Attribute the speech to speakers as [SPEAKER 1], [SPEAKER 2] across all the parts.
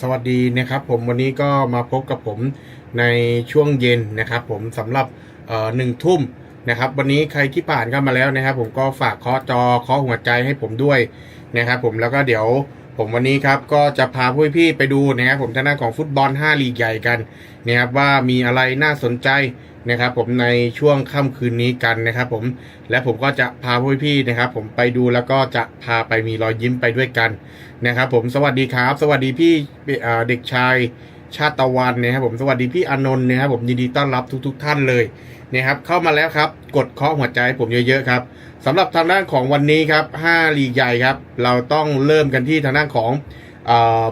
[SPEAKER 1] สวัสดีนะครับผมวันนี้ก็มาพบกับผมในช่วงเย็นนะครับ ผมสำหรับหนึ่งทุ่มนะครับ วันนี้ใครที่ผ่านเข้ามาแล้วนะครับ ผมก็ฝากเคาะจอเคาะหัวใจให้ผมด้วยนะครับ ผมแล้วก็เดี๋ยว ผมวันนี้ครับก็จะพาผู้พี่ไปดูนะครับผมทางด้านของฟุตบอล 5 ลีกใหญ่กันนะครับว่ามีอะไรน่าสนใจนะครับผมในช่วงค่ำคืนนี้กันนะครับผมและผมก็จะพาผู้พี่นะครับผมไปดูแล้วก็จะพาไปมีรอยยิ้มไปด้วยกันนะครับผมสวัสดีครับ สวัสดีพี่เด็กชาย ชาติตะวันนะครับผมสวัสดีพี่อนนท์นะครับผมยินดีต้อนรับทุก ๆทท่านเลยนะครับเข้ามาแล้วครับ กดเคาะหัวใจให้ผมเยอะๆครับสำหรับทางด้านของวันนี้ครับ5ลีกใหญ่ครับ เราต้องเริ่มกันที่ทางด้านของ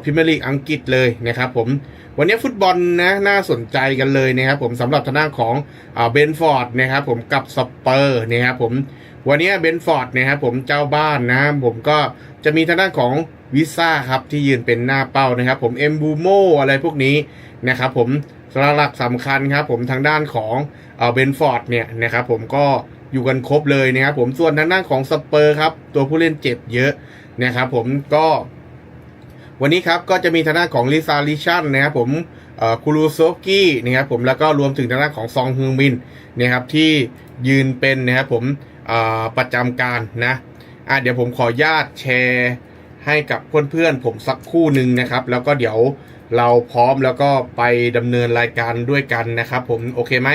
[SPEAKER 1] พิมยร์ลีกอังกฤษเลยนะครับผมวันนี้ฟุตบอลนะน่าสนใจกันเลยนะครับผมสำหรับทางด้านของเบนฟอร์ดนะครับผมกับสเปอร์นะครับผมวันนี้เบนฟอร์ดนะครับผมเจ้าบ้านนะครับผมก็จะมีทางด้านของ วิซ่าครับที่ยืนเป็นหน้าเป้านะครับผมเอ็มบูโมอะไรพวกนี้นะครับผมสาระหลักสำคัญครับผมทางด้านของเบนฟอร์ดเนี่ยนะครับผมก็อยู่กันครบเลยนะครับผมส่วนทางด้านของสเปอร์ครับตัวผู้เล่นเจ็บเยอะนะครับผมก็วันนี้ครับก็จะมีทางด้านของลิซาลิชันนะครับผมคูรูโซกี้นะครับผมแล้วก็รวมถึงทางด้านของซองฮึงมินนะครับที่ยืนเป็นนะครับผมประจำการนะอะเดี๋ยวผมขออนุญาตแชร์ ให้กับเพื่อนๆผมสักคู่หนึ่งนะครับ แล้วก็เดี๋ยวเราพร้อมแล้วก็ไปดำเนินรายการด้วยกันนะครับ ผมโอเคไหม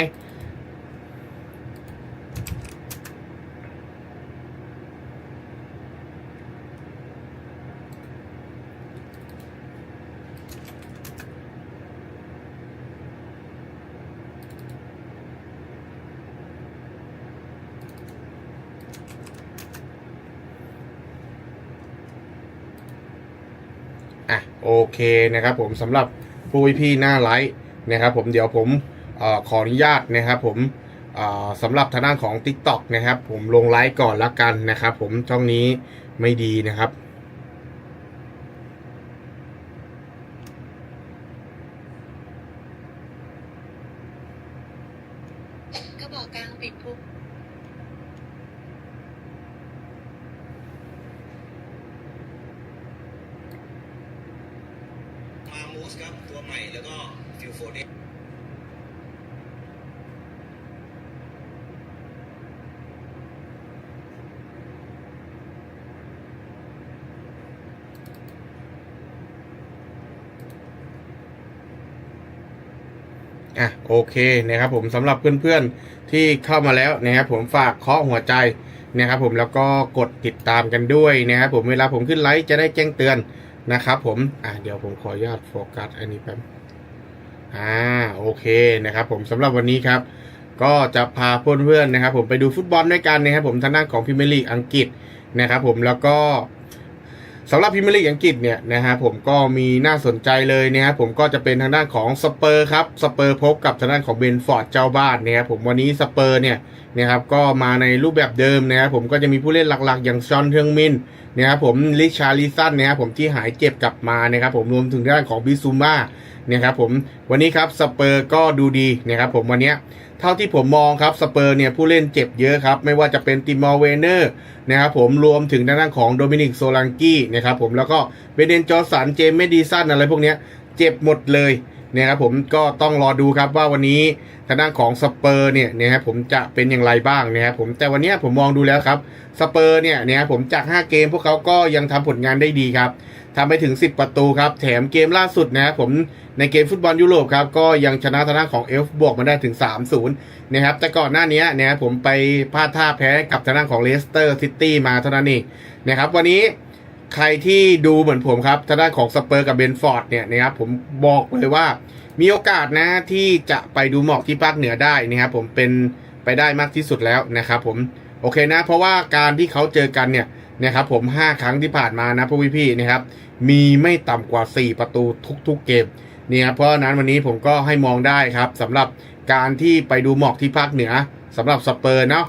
[SPEAKER 1] อะโอเคนะครับผมสำหรับผู้พี่หน้าไลฟ์นะครับผมเดี๋ยวผมอขออนุญาตนะครับผมสำหรับทางด้านของ TikTok นะครับ ผมลงไลฟ์ก่อนละกันนะครับ ผมช่องนี้ไม่ดีนะครับ
[SPEAKER 2] กระบอกกลางปิดพุก
[SPEAKER 3] บูสครับตัวใหม่แล้วก็ฟิลโฟเด
[SPEAKER 1] อะโอเคนะครับผมสำหรับเพื่อนๆที่เข้ามาแล้วนะครับผมฝากเคาะหัวใจนะครับผมแล้วก็กดติดตามกันด้วยนะครับผมเวลาผมขึ้นไลฟ์จะได้แจ้งเตือน นะครับผม อ่าเดี๋ยวผมขออนุญาตโฟกัสอันนี้แป๊บ อ่า โอเคนะครับผมสำหรับวันนี้ครับ ก็จะพาเพื่อนๆนะครับ ผมไปดูฟุตบอลด้วยกันนะครับผมทางด้านของพิมียร์ลีกอังกฤษนะครับผมแล้วก็ สำหรับพรีเมียร์ลีกอังกฤษเนี่ยนะฮะผมก็มีน่าสนใจเลยนะครับผมก็จะเป็นทางด้านของสเปอร์ครับสเปอร์พบกับทางด้านของเบนฟอร์ดเจ้าบ้านนะครับผมวันนี้สเปอร์เนี่ยนะครับก็มาในรูปแบบเดิมนะครับผมก็จะมีผู้เล่นหลักๆ อย่างชอนเทองมินนะครับผมลิชาลิสันนะครับผมที่หายเจ็บกลับมานะครับผมรวมถึงด้านของบิซูมา นะครับผมวันนี้ครับสเปอร์ก็ดูดีนะครับผมวันนี้เท่าที่ผมมองครับสเปอร์เนี่ยผู้เล่นเจ็บเยอะครับ ไม่ว่าจะเป็นติมอร์เวเนอร์นะครับผมรวมถึงด้านของโดมินิกโซลังกี้นะครับผมแล้วก็เบเดนจอร์สันเจมส์เมดิสันอะไรพวกนี้เจ็บหมดเลย นะครับผมก็ต้องรอดูครับว่าวันนี้ทางด้านของสเปอร์เนี่ยนะครับผมจะเป็นอย่างไรบ้างนะครับผมแต่วันนี้ผมมองดูแล้วครับสเปอร์เนี่ยนะครับผมจาก 5 เกมพวกเขาก็ยังทำผลงานได้ดีครับทำไปถึง 10 ประตูครับ แถมเกมล่าสุดนะครับผมในเกมฟุตบอลยุโรปครับก็ยังชนะทางด้านของเอฟบวกมาได้ถึง 3-0นะครับแต่ก่อนหน้านี้นะครับผมไปพลาดท่าแพ้กับทางด้านของเลสเตอร์ซิตี้มาเท่านั้นเองนะครับวันนี้ ใครที่ดูเหมือนผมครับทางด้านของสเปอร์กับเบนฟอร์ดเนี่ยนะครับผมบอกเลยว่ามีโอกาสนะที่จะไปดูหมอกที่ภาคเหนือได้นะครับผมเป็นไปได้มากที่สุดแล้วนะครับผมโอเคนะ เพราะว่าการที่เขาเจอกันเนี่ยนะครับผม 5 ครั้งที่ผ่านมานะพวกพี่ๆนะครับมีไม่ต่ำกว่า 4 ประตูทุกๆเกมเนี่ยเพราะฉะนั้นวันนี้ผมก็ให้มองได้ครับสำหรับการที่ไปดูหมอกที่ภาคเหนือสำหรับสเปอร์เนาะ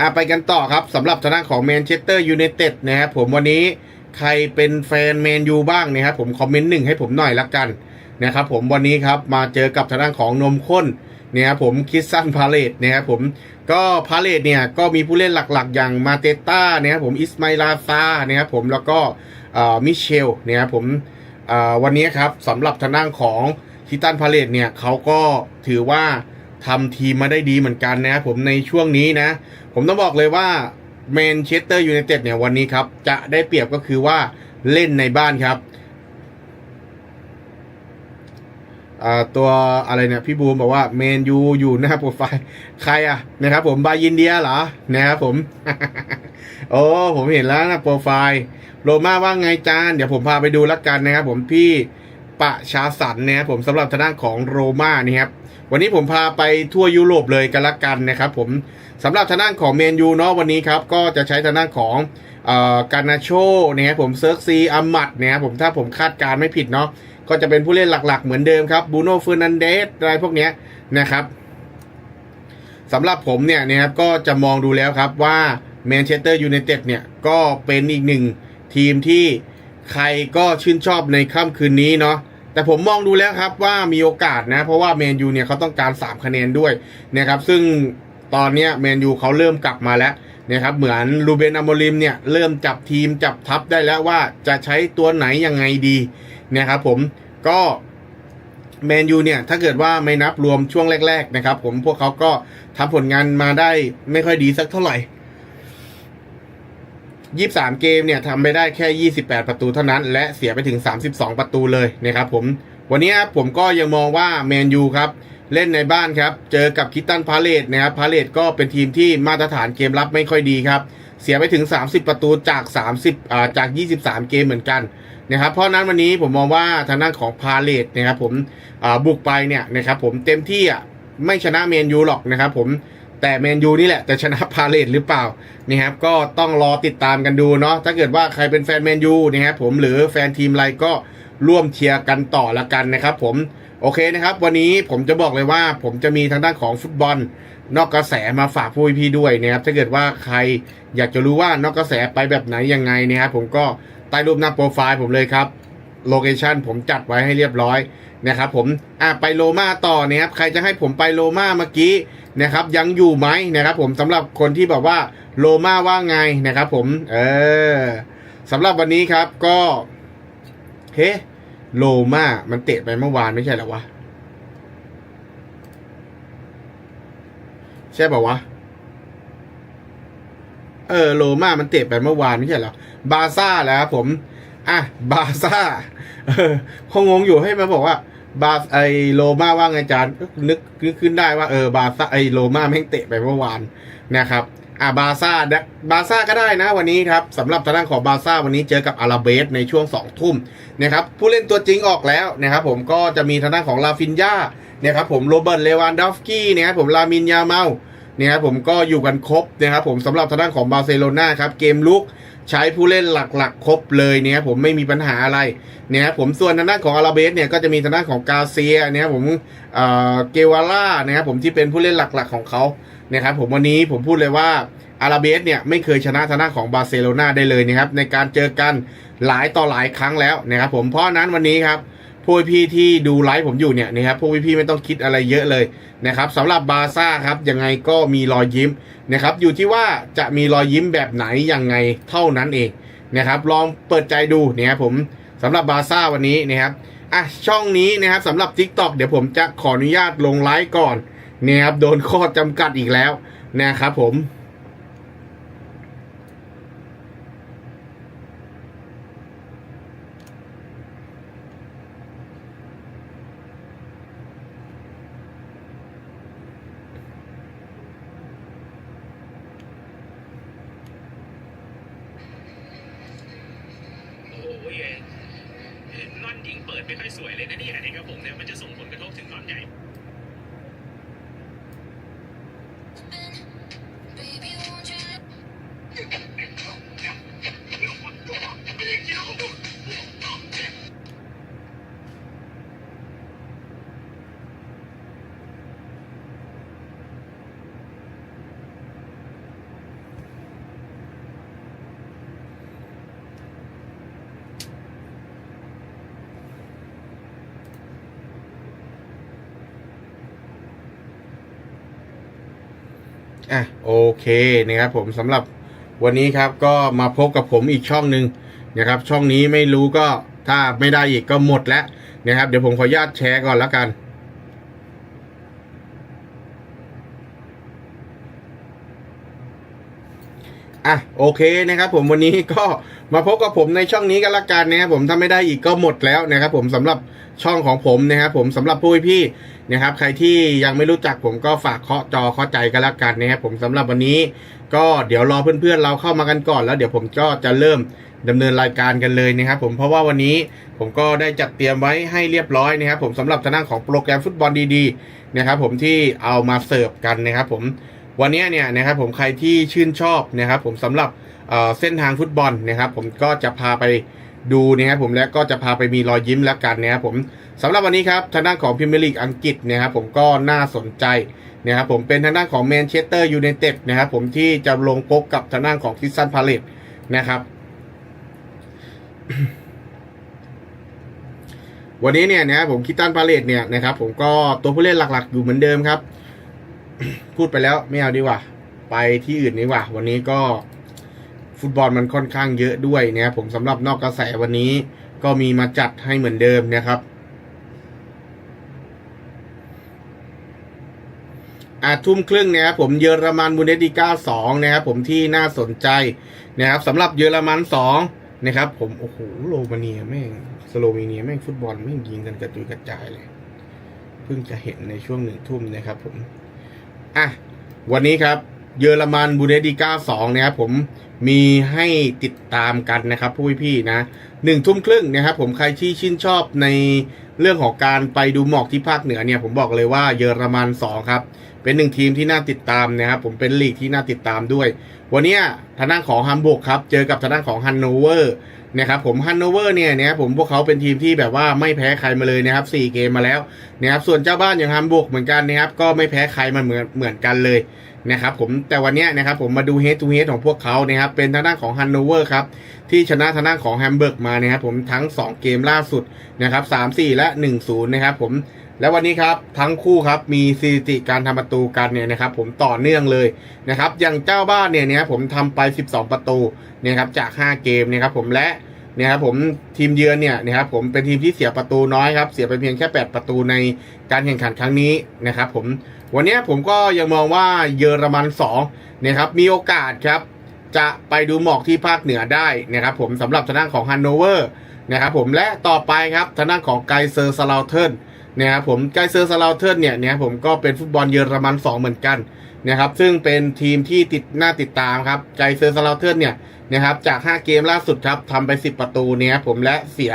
[SPEAKER 1] อะไปกันต่อครับสำหรับทางด้านของแมนเชสเตอร์ยูไนเต็ดนะครับผมวันนี้ใครเป็นแฟนแมนยูบ้างนะครับผมคอมเมนต์หนึ่งให้ผมหน่อยละกันนะครับผมวันนี้ครับมาเจอกับทางด้านของนมข้นเนี่ยครับผมคิดสั้นพาเลตนะครับผมก็พาเลตเนี่ยก็มีผู้เล่นหลักๆ อย่างมาเตต้านะครับผมอิสมาอิลาซานะครับผมแล้วก็อ่อมิเชลนะครับผมวันนี้ครับสำหรับทางด้านของทิตันพาเลตเนี่ยเขาก็ถือว่า ทำทีมมาได้ดีเหมือนกันนะครับผมในช่วงนี้นะ ผมต้องบอกเลยว่าแมนเชสเตอร์ยูไนเต็ดเนี่ยวันนี้ครับ จะได้เปรียบก็คือว่าเล่นในบ้านครับตัวอะไรเนี่ยพี่บูมบอกว่าเมนยูอยู่หน้าโปรไฟล์ใครอะนะครับผมบายินเดียเหรอนะครับผมโอ้ผมเห็นแล้วนะโปรไฟล์โรม่าว่าไงจานเดี๋ยวผมพาไปดูแล้วกันนะครับผมพี่ ปะชาสันนะครับผมสำหรับทางด้านของโรม่านี่ครับวันนี้ผมพาไปทั่วยุโรปเลยกันละกันนะครับผมสำหรับทางด้านของเมนยูเนาะวันนี้ครับก็จะใช้ทางด้านของเอ่อการนาโชนะครับผมเซิร์กซีอามัดนะครับผมถ้าผมคาดการณ์ไม่ผิดเนาะก็จะเป็นผู้เล่นหลักๆ เหมือนเดิมครับบูโน่เฟอร์นันเดสอะไรพวกเนี้ยนะครับสำหรับผมเนี่ยนะครับก็จะมองดูแล้วครับว่าแมนเชสเตอร์ยูไนเต็ดเนี่ยก็เป็นอีกหนึ่งทีมที่ ใครก็ชื่นชอบในค่ำคืนนี้เนาะแต่ผมมองดูแล้วครับว่ามีโอกาสนะ เพราะว่าแมนยูเนี่ยเขาต้องการ 3 คะแนนด้วยนะครับซึ่งตอนนี้แมนยูเขาเริ่มกลับมาแล้วนะครับเหมือนลูเบนอโมริมเนี่ยเริ่มจับทีมจับทัพได้แล้วว่าจะใช้ตัวไหนยังไงดีนะครับผมก็แมนยูเนี่ยถ้าเกิดว่าไม่นับรวมช่วงแรก ๆ นะครับ ผมพวกเขาก็ทำผลงานมาได้ไม่ค่อยดีสักเท่าไหร่ 23 เกมเนี่ยทำไปได้แค่ 28 ประตูเท่านั้น และเสียไปถึง 32 ประตูเลยนะครับผม วันนี้ผมก็ยังมองว่าแมนยูครับ เล่นในบ้านครับ เจอกับคิตตันพาเลตนะครับพาเลตก็เป็นทีมที่มาตรฐานเกมรับไม่ค่อยดีครับ เสียไปถึง 30 ประตูจาก 30อ่าจาก 23 เกมเหมือนกันนะครับเพราะนั้นวันนี้ผมมองว่าทางด้านของพาเลตนะครับผมอ่าบุกไปเนี่ยนะครับผมเต็มที่อะไม่ชนะเมนยูหรอกนะครับผม แต่เมนยูนี่แหละ จะชนะพาเลตหรือเปล่านะครับก็ต้องรอติดตามกันดูเนาะถ้าเกิดว่าใครเป็นแฟนเมนยูนะครับผมหรือแฟนทีมไรก็ร่วมเชียร์กันต่อละกันนะครับผมโอเคนะครับ วันนี้ผมจะบอกเลยว่าผมจะมีทางด้านของฟุตบอล นอกกระแสมาฝากผู้พี่ด้วยนะครับถ้าเกิดว่าใครอยากจะรู้ว่านอกกระแสไปแบบไหนยังไงนะครับผมก็ใต้รูปหน้าโปรไฟล์ผมเลยครับ โลเคชันผมจัดไว้ให้เรียบร้อยนะครับผมอะไปโลมาต่อนะครับใครจะให้ผมไปโลมาเมื่อกี้นะครับยังอยู่ไหมนะครับผมสำหรับคนที่บอกว่าโลมาว่าไงนะครับผมเออสำหรับวันนี้ครับก็เฮ้โลมามันเตะไปเมื่อวานไม่ใช่หรอวะใช่ป่าวะเออโลมามันเตะไปเมื่อวานไม่ใช่หรอบาซ่าแล้วครับผม อะบาซ่าคงงงอยู่ให้มาบอกว่า บาไอโลมาว่าไงจารย์นึกนึกขึ้นได้ว่าเออบาซ่าไอโลมาแม่งเตะไปเมื่อวานนะครับอะบาซ่าบาซ่าก็ได้นะวันนี้ครับสำหรับทางด้านของบาซ่าวันนี้เจอกับอาราเบสในช่วงสองทุ่มนะครับผู้เล่นตัวจริงออกแล้วนะครับผมก็จะมีทางด้านของลาฟินยานะครับผมโรเบิร์ตเลวานดอฟกี้นะครับผมลามินยาเมาเนี่ยครับผมก็อยู่กันครบนะครับผมสำหรับทางด้านของบาร์เซโลนาครับเกมลุก ใช้ผู้เล่นหลักๆ ครบเลยเนี่ยผมไม่มีปัญหาอะไรเนี่ยผมส่วนทางด้านของอาราเบสเนี่ยก็จะมีทางด้านของกาเซียเนี่ยผมเอ่อเกวาร่านะครับผมที่เป็นผู้เล่นหลักๆของเขานะครับผมวันนี้ผมพูดเลยว่าอาราเบสเนี่ยไม่เคยชนะทางด้านของบาร์เซโลนาได้เลยนะครับในการเจอกันหลายต่อหลายครั้งแล้วนะครับผมเพราะนั้นวันนี้ครับ พวกพี่ที่ดูไลฟ์ผมอยู่เนี่ยนะครับพวกพี่ๆไม่ต้องคิดอะไรเยอะเลยนะครับสำหรับบาร์ซ่าครับยังไงก็มีรอยยิ้มนะครับอยู่ที่ว่าจะมีรอยยิ้มแบบไหนยังไงเท่านั้นเองนะครับลองเปิดใจดูนะครับผมสำหรับบาร์ซ่าวันนี้นะครับอะช่องนี้นะครับสำหรับ TikTok เดี๋ยวผมจะขออนุญาตลงไลฟ์ก่อนนะครับโดนข้อจำกัดอีกแล้วนะครับผม
[SPEAKER 4] โอ้โหน่อนยิงเปิด ไม่ค่อยสวยเลยนะเนี่ยนะครับผมเนี่ยมันจะส่งผล อะ
[SPEAKER 1] โอเคนะครับผมสำหรับวันนี้ครับก็มาพบกับผมอีกช่องหนึ่งนะครับช่องนี้ไม่รู้ก็ถ้าไม่ได้อีกก็หมดแล้วนะครับ เดี๋ยวผมขออนุญาตแชร์ก่อนแล้วกัน อะ โอเคนะครับผมวันนี้ก็มาพบกับผมในช่องนี้กันละกันนะครับผมถ้าไม่ได้อีกก็หมดแล้วนะครับผมสำหรับช่องของผมนะครับผมสำหรับผู้พี่นะครับใครที่ยังไม่รู้จักผมก็ฝากเคาะจอเคาะใจกันละกันนะครับผมสำหรับวันนี้ ก็เดี๋ยวรอเพื่อนๆเราเข้ามากันก่อนแล้วเดี๋ยวผมก็จะเริ่มดำเนินรายการกันเลยนะครับผมเพราะว่าวันนี้ผมก็ได้จัดเตรียมไว้ให้เรียบร้อยนะครับผมสำหรับทางด้านของโปรแกรมฟุตบอลดีๆนะครับผมที่เอามาเสิร์ฟกันนะครับผม วันนี้เนี่ยนะครับผมใครที่ชื่นชอบนะครับผมสำหรับเส้นทางฟุตบอลนะครับผมก็จะพาไปดูนะครับผมและก็จะพาไปมีรอยยิ้มแล้วกันนะครับผมสำหรับวันนี้ครับทางด้านของพรีเมียร์ลีกอังกฤษนะครับผมก็น่าสนใจนะครับผมเป็นทางด้านของแมนเชสเตอร์ยูไนเต็ดนะครับผมที่จะลงพบกับทางด้านของคริสตันพาเลตนะครับวันนี้เนี่ยนะครับผมคิตันพาเลตเนี่ยนะครับผมก็ตัวผู้เล่นหลักๆอยู่เหมือนเดิมครับ พูดไปแล้วไม่เอาดีกว่า ไปที่อื่นดีกว่า วันนี้ก็ฟุตบอลมันค่อนข้างเยอะด้วยนะครับผมสำหรับนอกกระแสวันนี้ก็มีมาจัดให้เหมือนเดิมนะครับอาทุ่มครึ่งนะครับผมเยอรมันบูเดสดิก้าสองนะครับผมที่น่าสนใจนะครับสำหรับเยอรมันสองนะครับผมโอ้โหโรมาเนียแม่งสโลวีเนียแม่งฟุตบอลแม่งยิงกันกระจุยกระจายเลย เพิ่งจะเห็นในช่วงหนึ่งทุ่มนะครับผม อะ วันนี้ครับ เยอรมันบูเดสดิก้าสองนะครับผมมีให้ติดตามกันนะครับผู้พี่ๆนะหนึ่งทุ่มครึ่งนะครับผมใครที่ชื่นชอบในเรื่องของการไปดูหมอกที่ภาคเหนือเนี่ยผมบอกเลยว่าเยอรมันสองครับ เป็นหนึ่งทีมที่น่าติดตามนะครับผมเป็นลีกที่น่าติดตามด้วย วันนี้ทางด้านของฮัมบูร์กครับ เจอกับทางด้านของฮันโนเวอร์ นะครับผมฮันโนเวอร์เนี่ยนะครับผมพวกเขาเป็นทีมที่แบบว่าไม่แพ้ใครมาเลยนะครับสี่เกมมาแล้วนะครับส่วนเจ้าบ้านอย่างฮัมบูร์กเหมือนกันนะครับก็ไม่แพ้ใครมาเหมือนเหมือนกันเลยนะครับผมแต่วันนี้นะครับผมมาดูเฮดทูเฮดของพวกเขานะครับเป็นทางด้านของฮันโนเวอร์ครับที่ชนะทางด้านของแฮมเบิร์กมานะครับผมทั้ง 2 เกมล่าสุดนะครับ3-4 และ 1-0 นะครับผม แล้ววันนี้ครับทั้งคู่ครับมีสถิติการทำประตูกันเนี่ยนะครับผมต่อเนื่องเลยนะครับอย่างเจ้าบ้านเนี่ยเนี่ยผมทำไป 12 ประตูเนี่ยครับจาก 5 เกมนะครับผมและเนี่ยครับผมทีมเยือนเนี่ยนะครับผมเป็นทีมที่เสียประตูน้อยครับเสียไปเพียงแค่ 8 ประตูในการแข่งขันครั้งนี้นะครับผมวันนี้ผมก็ยังมองว่าเยอรมัน2นะครับมีโอกาสครับจะไปดูหมอกที่ภาคเหนือได้นะครับผมสำหรับทางด้านของฮันโนเวอร์นะครับผมและต่อไปครับทางด้านของไกเซอร์สลาเทิร์น นะครับผมไกเซอร์สลาเทิร์นเนี่ยนะครับผมก็เป็นฟุตบอลเยอรมัน 2 เหมือนกันนะครับซึ่งเป็นทีมที่ติดหน้าติดตามครับไกเซอร์สลาเทิร์นเนี่ยนะครับจาก 5 เกมล่าสุดครับทำไป 10 ประตูเนี่ยผมและเสีย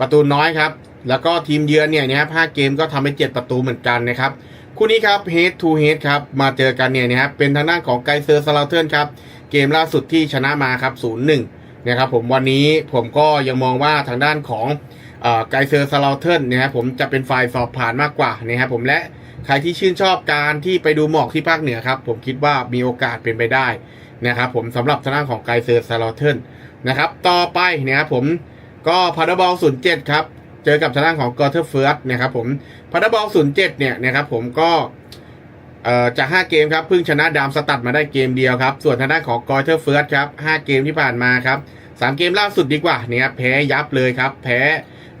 [SPEAKER 1] ประตูน้อยครับ แล้วก็ทีมเยือนเนี่ยนะครับ5เกมก็ทำไป 7 ประตูเหมือนกันนะครับคู่นี้ครับ head to head ครับมาเจอกันเนี่ยนะครับเป็นทางด้านของไกเซอร์สลาเทิร์นครับเกมล่าสุดที่ชนะมาครับ0-1นะครับผมวันนี้ผมก็ยังมองว่าทางด้านของ ไกเซอร์สลาเทิร์นะครับผมจะเป็นฝ่ายสอบผ่านมากกว่านะครับผมและใครที่ชื่นชอบการที่ไปดูหมอกที่ภาคเหนือครับ ผมคิดว่ามีโอกาสเป็นไปได้นะครับผมสำหรับทางด้านของไกเซอร์สลาเทิร์นนะครับต่อไปนะครับผมก็พาราบอลศูนย์เจ็ดครับเจอกับทางด้านของกอเทอร์เฟิร์สนะครับผมพาราบอลศูนย์เจ็ดเนี่ยนะครับผมก็จาก 5 เกมครับเพิ่งชนะดามสตัดมาได้เกมเดียวครับ ส่วนทางด้านของกอเทอร์เฟิร์สครับ 5 เกมที่ผ่านมาครับสามเกมล่าสุดดีกว่าเนี่ยครับแพ้ยับเลยครับ แพ้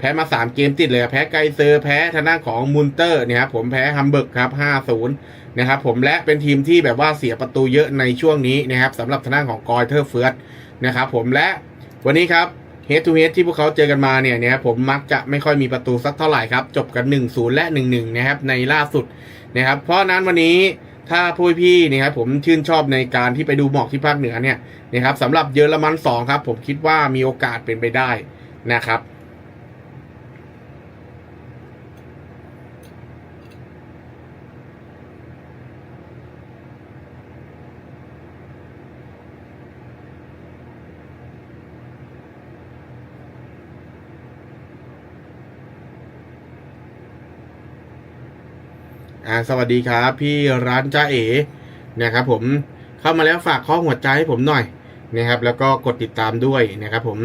[SPEAKER 1] พ้มา 3 เกมติดเลยครับแพ้ไกเซอร์แพ้ทางด้านของมุนเตอร์เนี่ยครับผมแพ้ฮัมเบิร์กครับ 5-0 นะครับผมและเป็นทีมที่แบบว่าเสียประตูเยอะในช่วงนี้นะครับสำหรับทางด้านของกอยเทอร์เฟิร์สนะครับผมและวันนี้ครับเฮดทูเฮดที่พวกเขาเจอกันมาเนี่ยนะครับผมมักจะไม่ค่อยมีประตูสักเท่าไหร่ครับ จบกัน 1-0 และ 1-1 นะครับในล่าสุดนะครับเพราะฉะนั้นวันนี้ถ้าผู้พี่นะครับผมชื่นชอบในการที่ไปดูหมอกที่ภาคเหนือเนี่ยนะครับสำหรับเยอรมัน2ครับผมคิดว่ามีโอกาสเป็นไปได้นะครับ อ่าสวัสดีครับ พี่ร้านจ้าเอ๋นะครับผมเข้ามาแล้วฝากข้อหัวใจให้ผมหน่อยนะครับ แล้วก็กดติดตามด้วยนะครับ ผม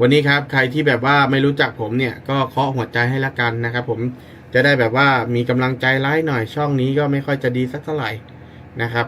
[SPEAKER 1] วันนี้ครับใครที่แบบว่าไม่รู้จักผมเนี่ยก็เคาะหัวใจให้ละกันนะครับ ผมจะได้แบบว่ามีกำลังใจไลฟ์หน่อยช่องนี้ก็ไม่ค่อยจะดีสักเท่าไหร่นะครับ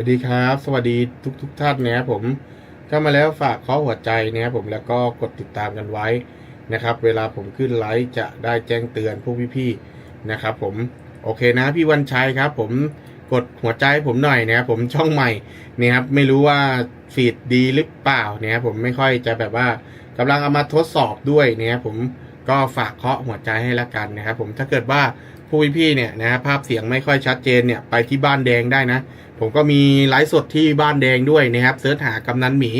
[SPEAKER 1] วัสดีครับ สวัสดีทุกทุกท่านนะครับผมเข้ามาแล้วฝากเคาะหัวใจนะครับผมแล้วก็กดติดตามกันไว้นะครับ เวลาผมขึ้นไลฟ์จะได้แจ้งเตือนพวกพี่ๆนะครับ ผมโอเคนะพี่วันชัยครับ ผมกดหัวใจผมหน่อยนะครับผมช่องใหม่นะครับไม่รู้ว่าฟีดดีหรือเปล่านะครับผมไม่ค่อยจะแบบว่ากำลังเอามาทดสอบด้วยนะครับผมก็ฝากเคาะหัวใจให้ละกันนะครับผมถ้าเกิดว่า ผู้พี่ๆเนี่ยนะภาพเสียงไม่ค่อยชัดเจนเนี่ยไปที่บ้านแดงได้นะ ผมก็มีไลฟ์สดที่บ้านแดงด้วยนะครับเสิร์ชหากำนันหมี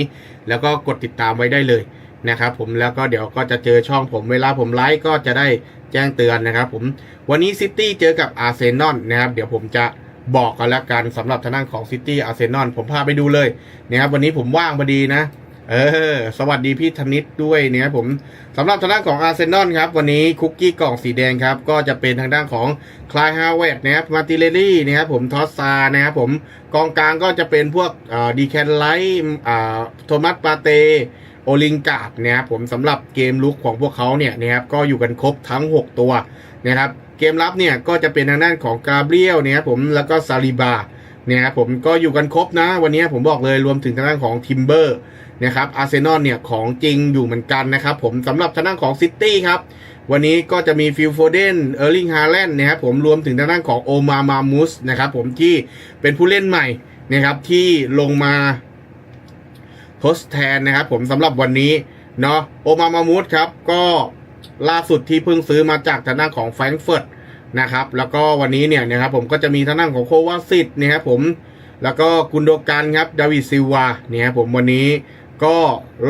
[SPEAKER 1] แล้วก็กดติดตามไว้ได้เลยนะครับผมแล้วก็เดี๋ยวก็จะเจอช่องผมเวลาผมไลฟ์ก็จะได้แจ้งเตือนนะครับผมวันนี้ซิตี้เจอกับอาร์เซนอลนะครับเดี๋ยวผมจะบอกกันแล้วกันสำหรับทางด้านของซิตี้อาร์เซนอลผมพาไปดูเลยนะครับวันนี้ผมว่างพอดีนะ เออ สวัสดีพี่ธนิตด้วยนะครับผมสำหรับทางด้านของอาร์เซนอลครับ วันนี้คุกกี้กล่องสีแดงครับ ก็จะเป็นทางด้านของคลายฮาวเวดนะครับมาติเลลี่นะครับผมทอสซานะครับผมกองกลางก็จะเป็นพวกดีแคนไลท์โทมัสปาเตโอลิงกาดนะครับผมสำหรับเกมลุกของพวกเขาเนี่ยนะครับก็อยู่กันครบทั้ง 6 ตัวนะครับเกมรับเนี่ยก็จะเป็นทางด้านของกาเบรียลนะครับผมแล้วก็ซาลิบา เนี่ยครับผมก็อยู่กันครบนะ วันนี้ผมบอกเลยรวมถึงทางด้านของทิมเบอร์นะครับอาร์เซนอลเนี่ยของจริงอยู่เหมือนกันนะครับผมสำหรับทางด้านของซิตี้ครับวันนี้ก็จะมีฟิลโฟเดน เออร์ลิงฮาแลนด์นะครับผมรวมถึงทางด้านของโอมามามุสนะครับผมที่เป็นผู้เล่นใหม่นะครับที่ลงมาทดแทนนะครับผมสำหรับวันนี้เนาะโอมามามุสครับก็ล่าสุดที่เพิ่งซื้อมาจากทางด้านของแฟรงก์เฟิร์ต นะครับ แล้วก็วันนี้เนี่ยนะครับผมก็จะมีทางด้านของโควาซิตนะครับผมแล้วก็กุนโดกันครับดาวิดซิลวาเนี่ยครับผมวันนี้ก็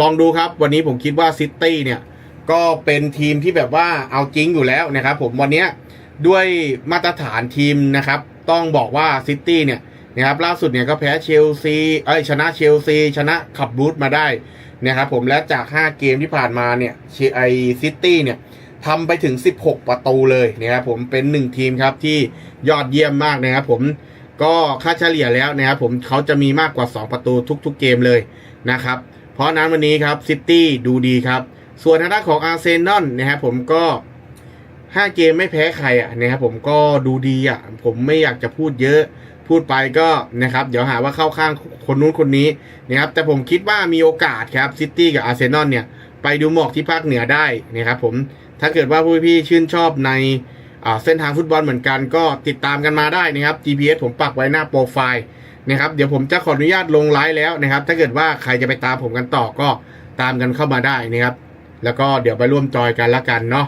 [SPEAKER 1] ลองดูครับวันนี้ผมคิดว่าซิตี้เนี่ยก็เป็นทีมที่แบบว่าเอาจริงอยู่แล้วนะครับผมวันนี้ด้วยมาตรฐานทีมนะครับต้องบอกว่าซิตี้เนี่ยนะครับล่าสุดเนี่ยก็แพ้เชลซีเอ้ยชนะเชลซี ชนะขับบูธมาได้นะครับผมและจาก 5 เกมที่ผ่านมาเนี่ยไอซิตี้เนี่ย ทำไปถึง 16 ประตูเลยนะครับผมเป็น 1 ทีมครับที่ยอดเยี่ยมมากนะครับผมก็ค่าเฉลี่ยแล้วนะครับผมเขาจะมีมากกว่า 2 ประตูทุกๆเกมเลยนะครับเพราะนั้นวันนี้ครับซิตี้ดูดีครับ ส่วนทางด้านของอาร์เซนอลนะครับผมก็ 5 เกมไม่แพ้ใครอะนะครับผมก็ดูดีอะผมไม่อยากจะพูดเยอะพูดไปก็นะครับเดี๋ยวหาว่าเข้าข้างคนนู้นคนนี้นะครับแต่ผมคิดว่ามีโอกาสครับซิตี้กับอาร์เซนอลเนี่ยไปดูหมอกที่ภาคเหนือได้นะครับผม ถ้าเกิดว่าผู้พี่ชื่นชอบในเส้นทางฟุตบอลเหมือนกันก็ติดตามกันมาได้นะครับ GPS ผมปักไว้หน้าโปรไฟล์นะครับเดี๋ยวผมจะขออนุญาตลงไลฟ์แล้วนะครับ ถ้าเกิดว่าใครจะไปตามผมกันต่อก็ตามกันเข้ามาได้นะครับ แล้วก็เดี๋ยวไปร่วมจอยกันละกันเนาะ